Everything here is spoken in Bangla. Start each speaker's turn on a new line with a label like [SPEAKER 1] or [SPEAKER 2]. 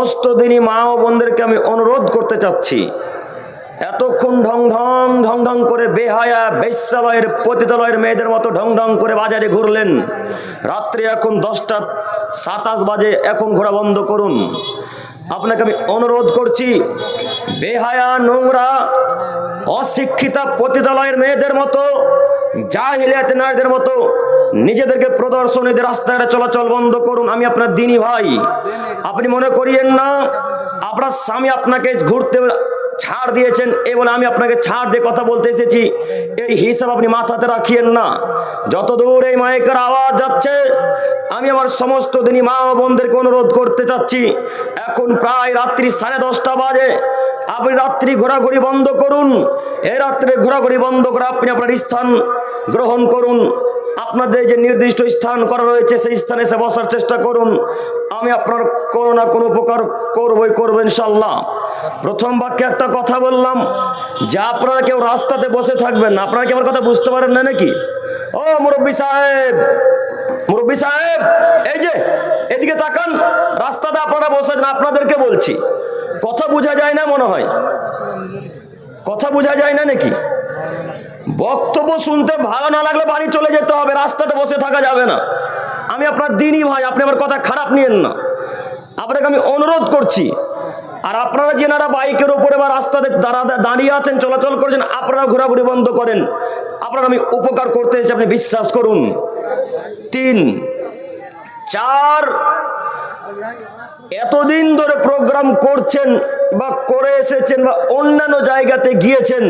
[SPEAKER 1] সমস্ত দিনই মা ও বোনদেরকে আমি অনুরোধ করতে চাচ্ছি। এতক্ষণ ঢং ঢং ঢং ঢং করে বেহায়া বেশ্যালয়ের পতিতালয়ের মেয়েদের মতো ঢং ঢং করে বাজারে ঘুরলেন। রাত্রি এখন দশটা সাতাশ বাজে, এখন ঘোরা বন্ধ করুন। আপনাকে আমি অনুরোধ করছি, বেহায়া, নোংরা, অশিক্ষিতা পতিতালয়ের মেয়েদের মতো, জাহিলিয়াত নারীদের মতো নিজেদেরকে প্রদর্শনীদের রাস্তায় চলাচল বন্ধ করুন, আমি আপনার দিনই ভাই। আপনি মনে করিয়েন না, আপনার স্বামী আপনাকে ঘুরতে ছাড় দিয়েছেন, এ বলে আমি আপনাকে ছাড় দিয়ে কথা বলতে এসেছি। এই হিসাব আপনি মাথাতে রাখিয়েন না। যতদূর এই মাইকের আওয়াজ যাচ্ছে, আমি আমার সমস্ত দিনই মা বোনদেরকে অনুরোধ করতে চাচ্ছি। এখন প্রায় রাত্রি সাড়ে দশটা বাজে। আপনি রাত্রি ঘোরাঘুরি বন্ধ করুন। এই রাত্রে ঘোরাঘুরি বন্ধ করে আপনি আপনার স্থান গ্রহণ করুন। আপনাদের যে নির্দিষ্ট স্থান করা রয়েছে, সেই স্থানে এসে বসার চেষ্টা করুন। আমি আপনার কোনো না কোনো উপকার করবই, করব ইনশাল্লাহ প্রথম বাক্যে একটা কথা বললাম, যে আপনারা কেউ রাস্তাতে বসে থাকবেন আপনারা কি আমার কথা বুঝতে পারেন না নাকি? ও মুরব্বী সাহেব মুরব্বী সাহেব, এই যে, এদিকে তাকান, রাস্তাতে আপনারা বসে আছেন, আপনাদেরকে বলছি। কথা বোঝা যায় না মনে হয়? কথা বোঝা যায় না নাকি? বক্তব্য শুনতে ভালো না লাগলে বাড়ি চলে যেতে হবে, রাস্তাতে বসে থাকা যাবে না। আমি আপনার দিনই ভাই, আপনি আমার কথা খারাপ নিয়েন না। আপনাকে আমি অনুরোধ করছি, আর আপনারা যেনারা বাইকের উপরে বা রাস্তাতে দাঁড়া, দাঁড়িয়ে আছেন, চলাচল করছেন আপনারা ঘোরাঘুরি বন্ধ করেন। আপনার আমি উপকার করতে এসে আপনি বিশ্বাস করুন। তিন, চার, এতদিন ধরে প্রোগ্রাম করছেন বা করে এসেছেন বা অন্যান্য জায়গাতে গিয়েছেন